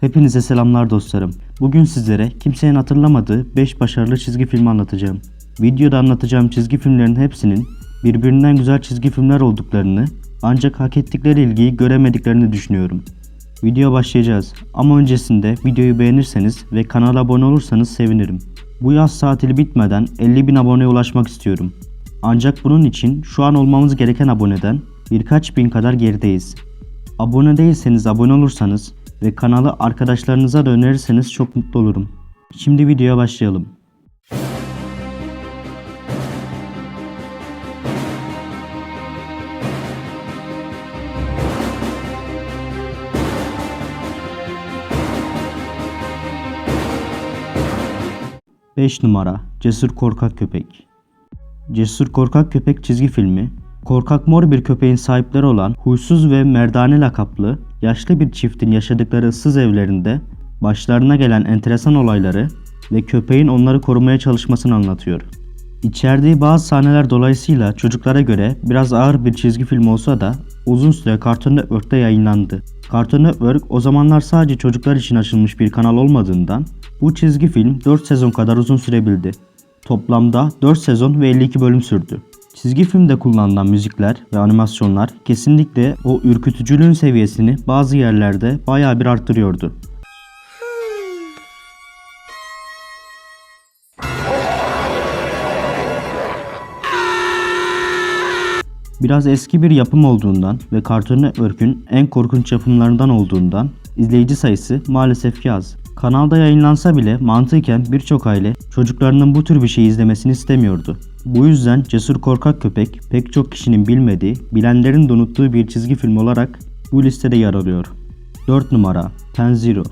Hepinize selamlar dostlarım. Bugün sizlere kimsenin hatırlamadığı 5 başarılı çizgi film anlatacağım. Videoda anlatacağım çizgi filmlerin hepsinin birbirinden güzel çizgi filmler olduklarını ancak hak ettikleri ilgiyi göremediklerini düşünüyorum. Video başlayacağız ama öncesinde videoyu beğenirseniz ve kanala abone olursanız sevinirim. Bu yaz tatili bitmeden 50 bin aboneye ulaşmak istiyorum. Ancak bunun için şu an olmamız gereken aboneden birkaç bin kadar gerideyiz. Abone değilseniz abone olursanız ve kanalı arkadaşlarınıza da önerirseniz çok mutlu olurum. Şimdi videoya başlayalım. Beş numara Cesur Korkak Köpek Cesur Korkak Köpek çizgi filmi, korkak mor bir köpeğin sahipleri olan huysuz ve merdane lakaplı yaşlı bir çiftin yaşadıkları ıssız evlerinde başlarına gelen enteresan olayları ve köpeğin onları korumaya çalışmasını anlatıyor. İçerdiği bazı sahneler dolayısıyla çocuklara göre biraz ağır bir çizgi film olsa da uzun süre Cartoon Network'te yayınlandı. Cartoon Network o zamanlar sadece çocuklar için açılmış bir kanal olmadığından bu çizgi film 4 sezon kadar uzun sürebildi. Toplamda 4 sezon ve 52 bölüm sürdü. Çizgi filmde kullanılan müzikler ve animasyonlar kesinlikle o ürkütücülüğün seviyesini bazı yerlerde bayağı bir arttırıyordu. Biraz eski bir yapım olduğundan ve Cartoon Network'ün en korkunç yapımlarından olduğundan izleyici sayısı maalesef ki az. Kanalda yayınlansa bile mantıken birçok aile çocuklarının bu tür bir şey izlemesini istemiyordu. Bu yüzden Cesur Korkak Köpek pek çok kişinin bilmediği, bilenlerin de unuttuğu bir çizgi film olarak bu listede yer alıyor. 4 numara Penziro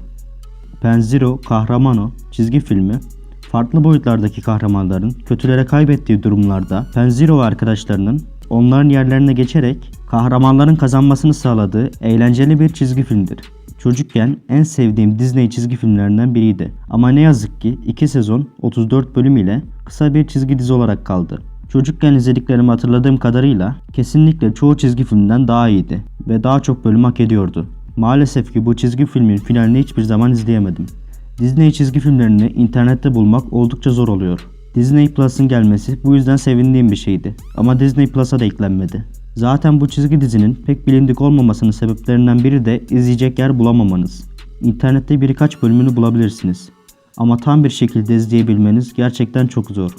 Penziro Kahramano çizgi filmi farklı boyutlardaki kahramanların kötülere kaybettiği durumlarda Penziro arkadaşlarının onların yerlerine geçerek kahramanların kazanmasını sağladığı eğlenceli bir çizgi filmdir. Çocukken en sevdiğim Disney çizgi filmlerinden biriydi. Ama ne yazık ki 2 sezon 34 bölüm ile kısa bir çizgi dizi olarak kaldı. Çocukken izlediklerimi hatırladığım kadarıyla kesinlikle çoğu çizgi filmden daha iyiydi ve daha çok bölüm hak ediyordu. Maalesef ki bu çizgi filmin finalini hiçbir zaman izleyemedim. Disney çizgi filmlerini internette bulmak oldukça zor oluyor. Disney Plus'ın gelmesi bu yüzden sevindiğim bir şeydi. Ama Disney Plus'a da eklenmedi. Zaten bu çizgi dizinin pek bilindik olmamasının sebeplerinden biri de izleyecek yer bulamamanız. İnternette birkaç bölümünü bulabilirsiniz. Ama tam bir şekilde izleyebilmeniz gerçekten çok zor.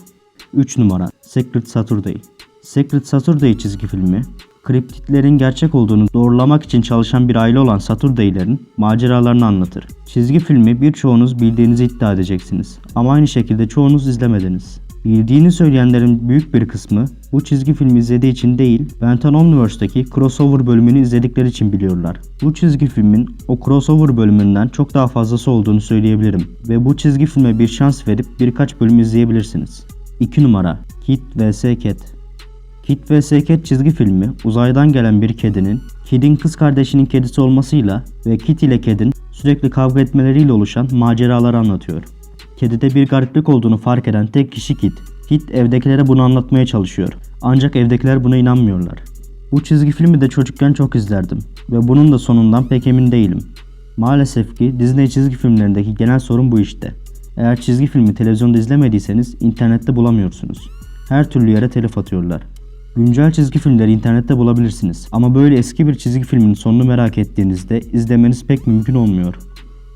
3 numara Secret Saturday Secret Saturday çizgi filmi, kriptitlerin gerçek olduğunu doğrulamak için çalışan bir aile olan Saturday'lerin maceralarını anlatır. Çizgi filmi birçoğunuz bildiğinizi iddia edeceksiniz ama aynı şekilde çoğunuz izlemediniz. Bildiğini söyleyenlerin büyük bir kısmı bu çizgi filmi izlediği için değil, Benton Omniverse'daki crossover bölümünü izledikleri için biliyorlar. Bu çizgi filmin o crossover bölümünden çok daha fazlası olduğunu söyleyebilirim ve bu çizgi filme bir şans verip birkaç bölüm izleyebilirsiniz. 2 numara Kid vs Cat Kid vs Cat çizgi filmi uzaydan gelen bir kedinin Kid'in kız kardeşinin kedisi olmasıyla ve Kid ile Ked'in sürekli kavga etmeleriyle oluşan maceraları anlatıyor. Kedide bir gariplik olduğunu fark eden tek kişi Kid. Kid evdekilere bunu anlatmaya çalışıyor. Ancak evdekiler buna inanmıyorlar. Bu çizgi filmi de çocukken çok izlerdim ve bunun da sonundan pek emin değilim. Maalesef ki Disney çizgi filmlerindeki genel sorun bu işte. Eğer çizgi filmi televizyonda izlemediyseniz internette bulamıyorsunuz. Her türlü yere telif atıyorlar. Güncel çizgi filmleri internette bulabilirsiniz ama böyle eski bir çizgi filmin sonunu merak ettiğinizde izlemeniz pek mümkün olmuyor.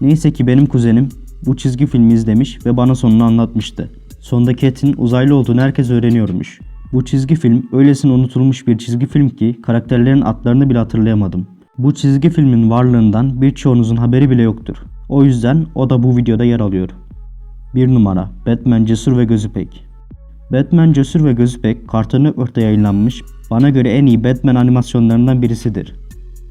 Neyse ki benim kuzenim bu çizgi filmi izlemiş ve bana sonunu anlatmıştı. Sonda Cat'in uzaylı olduğunu herkes öğreniyormuş. Bu çizgi film öylesine unutulmuş bir çizgi film ki karakterlerin adlarını bile hatırlayamadım. Bu çizgi filmin varlığından birçoğunuzun haberi bile yoktur. O yüzden o da bu videoda yer alıyor. 1 numara Batman Cesur ve Gözü Pek Batman Cesur ve Gözü Pek Cartoon yayınlanmış bana göre en iyi Batman animasyonlarından birisidir.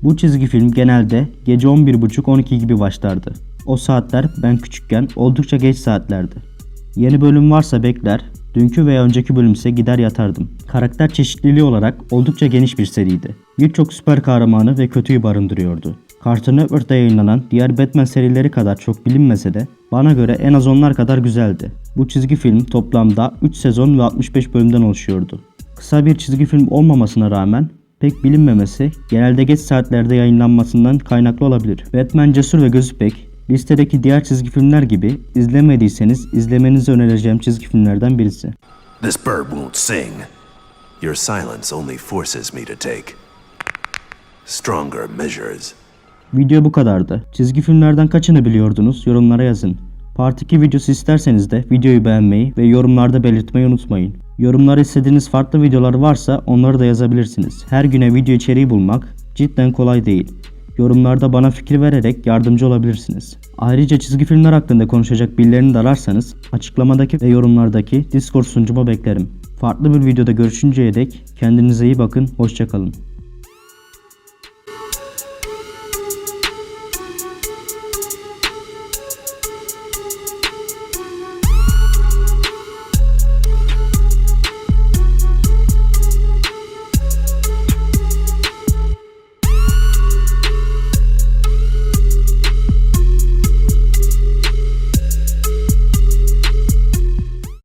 Bu çizgi film genelde gece 11.30-12 gibi başlardı. O saatler ben küçükken oldukça geç saatlerdi. Yeni bölüm varsa bekler, dünkü veya önceki bölümse gider yatardım. Karakter çeşitliliği olarak oldukça geniş bir seriydi. Birçok süper kahramanı ve kötüyü barındırıyordu. Cartoon Network'ta yayınlanan diğer Batman serileri kadar çok bilinmese de bana göre en az onlar kadar güzeldi. Bu çizgi film toplamda 3 sezon ve 65 bölümden oluşuyordu. Kısa bir çizgi film olmamasına rağmen pek bilinmemesi genelde geç saatlerde yayınlanmasından kaynaklı olabilir. Batman Cesur ve Gözü Pek Listedeki diğer çizgi filmler gibi izlemediyseniz izlemenizi önereceğim çizgi filmlerden birisi. This bird won't sing. Your silence only forces me to take stronger measures. Video bu kadardı. Çizgi filmlerden kaçını biliyordunuz yorumlara yazın. Part 2 videosu isterseniz de videoyu beğenmeyi ve yorumlarda belirtmeyi unutmayın. Yorumlara istediğiniz farklı videolar varsa onları da yazabilirsiniz. Her güne video içeriği bulmak cidden kolay değil. Yorumlarda bana fikir vererek yardımcı olabilirsiniz. Ayrıca çizgi filmler hakkında konuşacak birilerini de ararsanız açıklamadaki ve yorumlardaki Discord sunucuma beklerim. Farklı bir videoda görüşünceye dek kendinize iyi bakın, hoşçakalın.